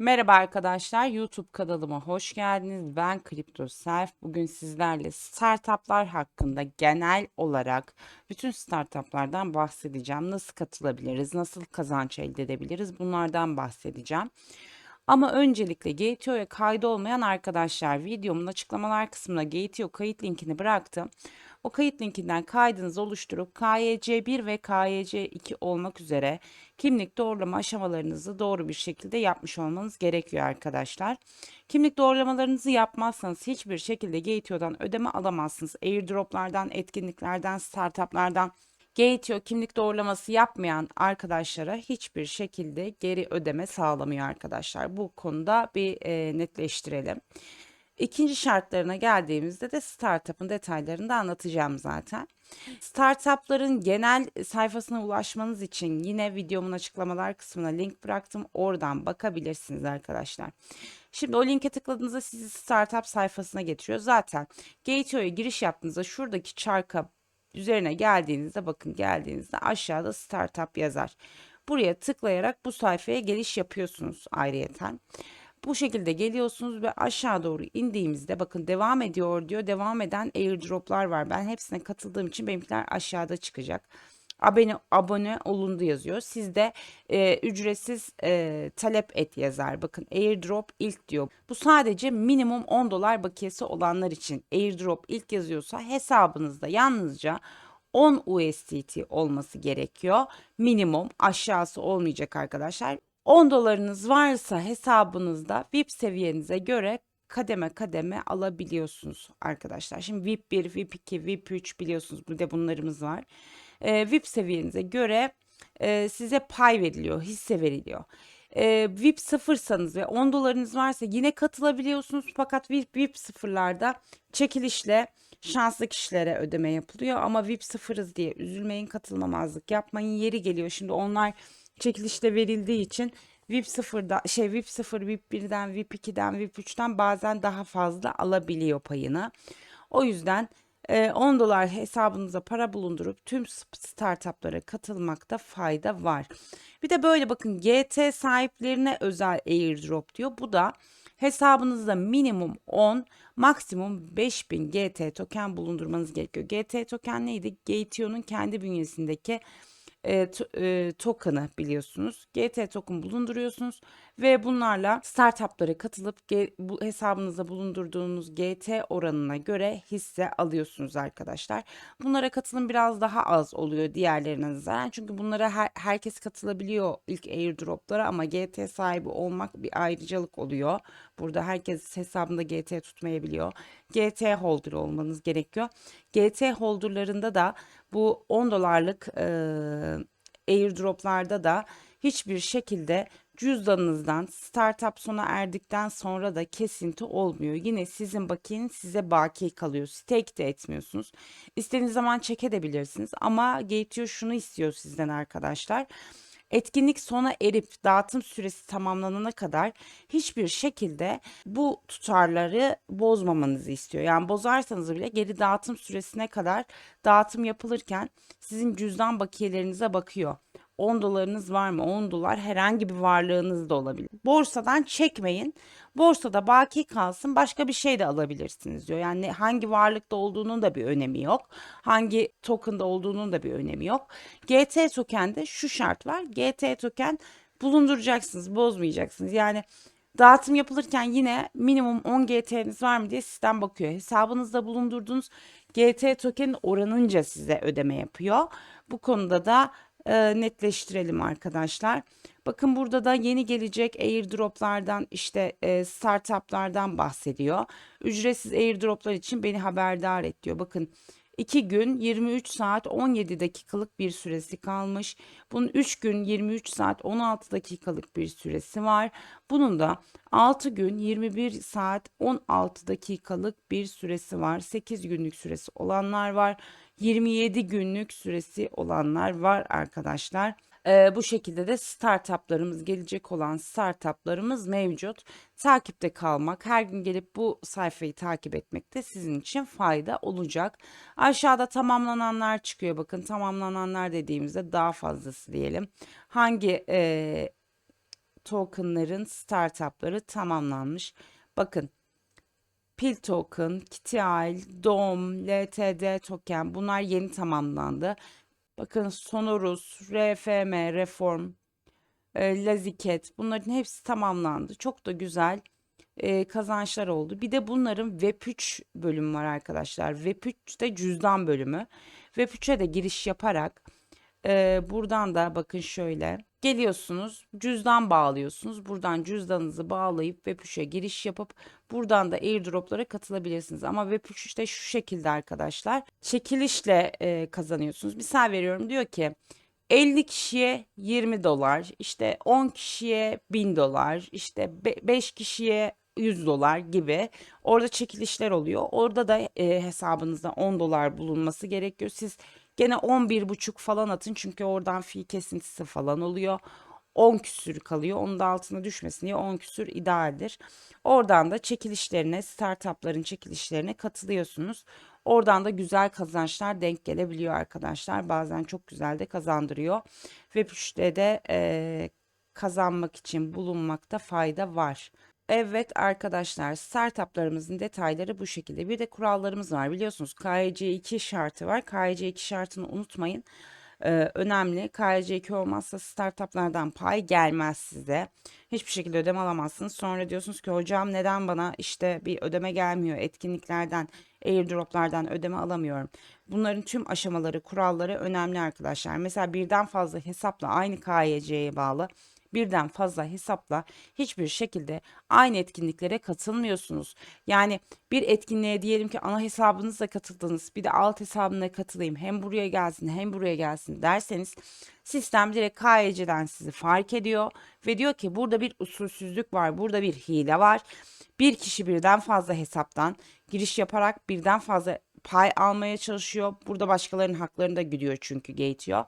Merhaba arkadaşlar, YouTube kanalıma hoş geldiniz. Ben Crypto Self. Bugün sizlerle startuplar hakkında genel olarak bütün startuplardan bahsedeceğim. Nasıl katılabiliriz, nasıl kazanç elde edebiliriz bunlardan bahsedeceğim. Ama öncelikle Gateo'ya kaydı olmayan arkadaşlar videomun açıklamalar kısmına Gateo kayıt linkini bıraktım. O kayıt linkinden kaydınızı oluşturup KYC1 ve KYC2 olmak üzere kimlik doğrulama aşamalarınızı doğru bir şekilde yapmış olmanız gerekiyor arkadaşlar. Kimlik doğrulamalarınızı yapmazsanız hiçbir şekilde Gateo'dan ödeme alamazsınız. Airdroplardan, etkinliklerden, startuplardan Gateo kimlik doğrulaması yapmayan arkadaşlara hiçbir şekilde geri ödeme sağlamıyor arkadaşlar. Bu konuda bir e, netleştirelim. İkinci şartlarına geldiğimizde de startup'ın detaylarını da anlatacağım zaten. Startup'ların genel sayfasına ulaşmanız için yine videomun açıklamalar kısmına link bıraktım. Oradan bakabilirsiniz arkadaşlar. Şimdi o linke tıkladığınızda sizi startup sayfasına getiriyor. Zaten Gateo'ya giriş yaptığınızda şuradaki çarka üzerine geldiğinizde bakın geldiğinizde aşağıda startup yazar. Buraya tıklayarak bu sayfaya geliş yapıyorsunuz ayrıyeten. Bu şekilde geliyorsunuz ve aşağı doğru indiğimizde bakın devam ediyor diyor. Devam eden airdroplar var. Ben hepsine katıldığım için benimkiler aşağıda çıkacak. Abone, abone olundu yazıyor. Sizde e, ücretsiz e, talep et yazar. Bakın airdrop ilk diyor. Bu sadece minimum 10 dolar bakiyesi olanlar için airdrop ilk yazıyorsa hesabınızda yalnızca 10 USDT olması gerekiyor. Minimum aşağısı olmayacak arkadaşlar. 10 dolarınız varsa hesabınızda VIP seviyenize göre kademe kademe alabiliyorsunuz arkadaşlar. Şimdi VIP 1, VIP 2, VIP 3 biliyorsunuz bir de bunlarımız var. Ee, VIP seviyenize göre e, size pay veriliyor, hisse veriliyor. Ee, VIP sıfırsanız ve 10 dolarınız varsa yine katılabiliyorsunuz. Fakat VIP, VIP sıfırlarda çekilişle şanslı kişilere ödeme yapılıyor. Ama VIP sıfırız diye üzülmeyin, katılmamazlık yapmayın. Yeri geliyor şimdi onlar çekilişle verildiği için VIP 0'da şey VIP 0, VIP 1'den, VIP 2'den, VIP 3'ten bazen daha fazla alabiliyor payını. O yüzden 10 dolar hesabınıza para bulundurup tüm startuplara katılmakta fayda var. Bir de böyle bakın GT sahiplerine özel airdrop diyor. Bu da hesabınızda minimum 10, maksimum 5000 GT token bulundurmanız gerekiyor. GT token neydi? Gateo'nun kendi bünyesindeki e, to, e, token'ı biliyorsunuz. GT token bulunduruyorsunuz ve bunlarla startuplara katılıp bu hesabınızda bulundurduğunuz GT oranına göre hisse alıyorsunuz arkadaşlar. Bunlara katılım biraz daha az oluyor diğerlerine nazaran. Çünkü bunlara her, herkes katılabiliyor ilk airdroplara ama GT sahibi olmak bir ayrıcalık oluyor. Burada herkes hesabında GT tutmayabiliyor. GT holder olmanız gerekiyor. GT holderlarında da bu 10 dolarlık e, airdroplarda da hiçbir şekilde cüzdanınızdan startup sona erdikten sonra da kesinti olmuyor. Yine sizin bakiyeniz size baki kalıyor. Stake de etmiyorsunuz. İstediğiniz zaman çekebilirsiniz ama Gateo şunu istiyor sizden arkadaşlar. Etkinlik sona erip dağıtım süresi tamamlanana kadar hiçbir şekilde bu tutarları bozmamanızı istiyor. Yani bozarsanız bile geri dağıtım süresine kadar dağıtım yapılırken sizin cüzdan bakiyelerinize bakıyor. 10 dolarınız var mı? 10 dolar herhangi bir varlığınız da olabilir. Borsadan çekmeyin. Borsada baki kalsın başka bir şey de alabilirsiniz diyor. Yani hangi varlıkta olduğunun da bir önemi yok. Hangi token'da olduğunun da bir önemi yok. GT token'de şu şart var. GT token bulunduracaksınız, bozmayacaksınız. Yani dağıtım yapılırken yine minimum 10 GT'niz var mı diye sistem bakıyor. Hesabınızda bulundurduğunuz GT token oranınca size ödeme yapıyor. Bu konuda da e, netleştirelim arkadaşlar. Bakın burada da yeni gelecek airdroplardan işte e, startuplardan bahsediyor. Ücretsiz airdroplar için beni haberdar et diyor. Bakın 2 gün 23 saat 17 dakikalık bir süresi kalmış. Bunun 3 gün 23 saat 16 dakikalık bir süresi var. Bunun da 6 gün 21 saat 16 dakikalık bir süresi var. 8 günlük süresi olanlar var. 27 günlük süresi olanlar var arkadaşlar. Ee, bu şekilde de startuplarımız gelecek olan startuplarımız mevcut. Takipte kalmak, her gün gelip bu sayfayı takip etmek de sizin için fayda olacak. Aşağıda tamamlananlar çıkıyor. Bakın tamamlananlar dediğimizde daha fazlası diyelim. Hangi e, tokenların startupları tamamlanmış. Bakın Pil Token, Kitial, DOM, LTD token bunlar yeni tamamlandı. Bakın Sonorus, RFM, Reform, e, Laziket bunların hepsi tamamlandı. Çok da güzel e, kazançlar oldu. Bir de bunların Web3 bölümü var arkadaşlar. Web3 de cüzdan bölümü. Web3'e de giriş yaparak e, buradan da bakın şöyle geliyorsunuz cüzdan bağlıyorsunuz. Buradan cüzdanınızı bağlayıp Web3'e giriş yapıp buradan da airdroplara katılabilirsiniz. Ama Web3 işte şu şekilde arkadaşlar. Çekilişle e, kazanıyorsunuz. Misal veriyorum diyor ki 50 kişiye 20 dolar, işte 10 kişiye 1000 dolar, işte 5 kişiye 100 dolar gibi orada çekilişler oluyor. Orada da e, hesabınızda 10 dolar bulunması gerekiyor. Siz gene 11,5 falan atın çünkü oradan fi kesintisi falan oluyor. 10 küsür kalıyor. Onun da altına düşmesin diye 10 küsür idealdir. Oradan da çekilişlerine, startupların çekilişlerine katılıyorsunuz. Oradan da güzel kazançlar denk gelebiliyor arkadaşlar. Bazen çok güzel de kazandırıyor. Web3'te de e, kazanmak için bulunmakta fayda var. Evet arkadaşlar startuplarımızın detayları bu şekilde. Bir de kurallarımız var biliyorsunuz KYC2 şartı var. KYC2 şartını unutmayın. Ee, önemli. KYC2 olmazsa startuplardan pay gelmez size. Hiçbir şekilde ödeme alamazsınız. Sonra diyorsunuz ki hocam neden bana işte bir ödeme gelmiyor etkinliklerden, airdroplardan ödeme alamıyorum. Bunların tüm aşamaları, kuralları önemli arkadaşlar. Mesela birden fazla hesapla aynı KYC'ye bağlı birden fazla hesapla hiçbir şekilde aynı etkinliklere katılmıyorsunuz. Yani bir etkinliğe diyelim ki ana hesabınızla katıldınız bir de alt hesabına katılayım hem buraya gelsin hem buraya gelsin derseniz sistem direkt KYC'den sizi fark ediyor ve diyor ki burada bir usulsüzlük var burada bir hile var. Bir kişi birden fazla hesaptan giriş yaparak birden fazla pay almaya çalışıyor. Burada başkalarının haklarını da gidiyor çünkü Gateo.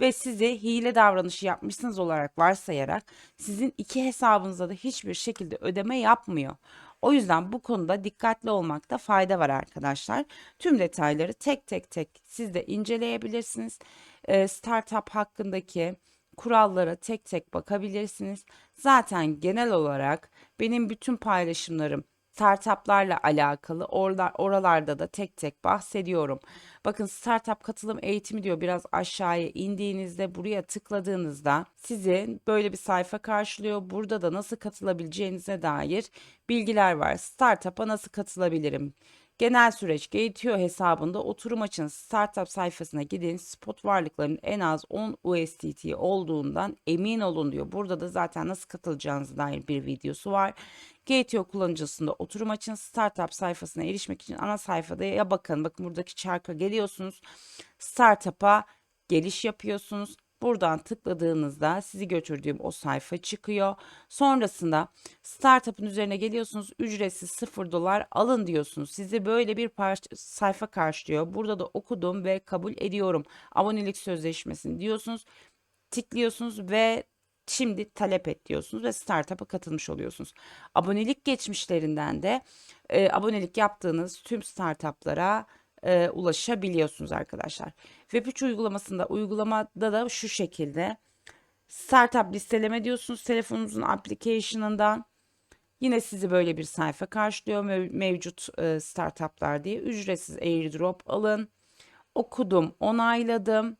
Ve sizi hile davranışı yapmışsınız olarak varsayarak sizin iki hesabınıza da hiçbir şekilde ödeme yapmıyor. O yüzden bu konuda dikkatli olmakta fayda var arkadaşlar. Tüm detayları tek tek tek siz de inceleyebilirsiniz. Ee, startup hakkındaki kurallara tek tek bakabilirsiniz. Zaten genel olarak benim bütün paylaşımlarım startuplarla alakalı oralar, oralarda da tek tek bahsediyorum. Bakın startup katılım eğitimi diyor biraz aşağıya indiğinizde buraya tıkladığınızda sizi böyle bir sayfa karşılıyor. Burada da nasıl katılabileceğinize dair bilgiler var. Startup'a nasıl katılabilirim? Genel süreç Gateo hesabında oturum açın startup sayfasına gidin spot varlıkların en az 10 USDT olduğundan emin olun diyor. Burada da zaten nasıl katılacağınıza dair bir videosu var. Gateo kullanıcısında oturum açın startup sayfasına erişmek için ana sayfada ya bakın bakın buradaki çarka geliyorsunuz. Startup'a geliş yapıyorsunuz. Buradan tıkladığınızda sizi götürdüğüm o sayfa çıkıyor. Sonrasında startup'ın üzerine geliyorsunuz. Ücretsiz 0 dolar alın diyorsunuz. Sizi böyle bir sayfa karşılıyor. Burada da okudum ve kabul ediyorum. Abonelik sözleşmesini diyorsunuz. Tıklıyorsunuz ve şimdi talep et diyorsunuz ve startup'a katılmış oluyorsunuz. Abonelik geçmişlerinden de e, abonelik yaptığınız tüm startuplara e, ulaşabiliyorsunuz arkadaşlar. Web3 uygulamasında uygulamada da şu şekilde startup listeleme diyorsunuz telefonunuzun application'ından. Yine sizi böyle bir sayfa karşılıyor Mev mevcut e, startuplar diye. Ücretsiz airdrop alın. Okudum, onayladım.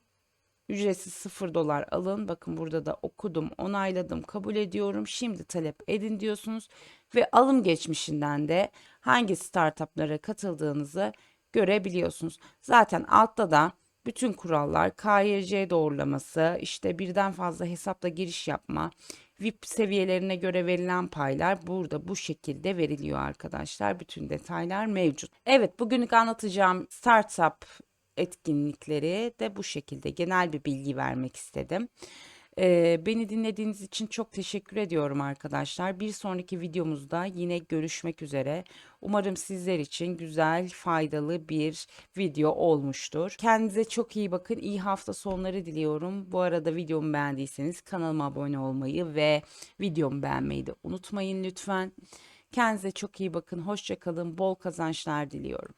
Ücretsiz 0 dolar alın. Bakın burada da okudum, onayladım, kabul ediyorum. Şimdi talep edin diyorsunuz ve alım geçmişinden de hangi startuplara katıldığınızı görebiliyorsunuz. Zaten altta da bütün kurallar KYC doğrulaması, işte birden fazla hesapla giriş yapma, VIP seviyelerine göre verilen paylar burada bu şekilde veriliyor arkadaşlar. Bütün detaylar mevcut. Evet bugünlük anlatacağım startup etkinlikleri de bu şekilde genel bir bilgi vermek istedim. Ee, beni dinlediğiniz için çok teşekkür ediyorum arkadaşlar. Bir sonraki videomuzda yine görüşmek üzere. Umarım sizler için güzel, faydalı bir video olmuştur. Kendinize çok iyi bakın. İyi hafta sonları diliyorum. Bu arada videomu beğendiyseniz kanalıma abone olmayı ve videomu beğenmeyi de unutmayın lütfen. Kendinize çok iyi bakın. Hoşçakalın. Bol kazançlar diliyorum.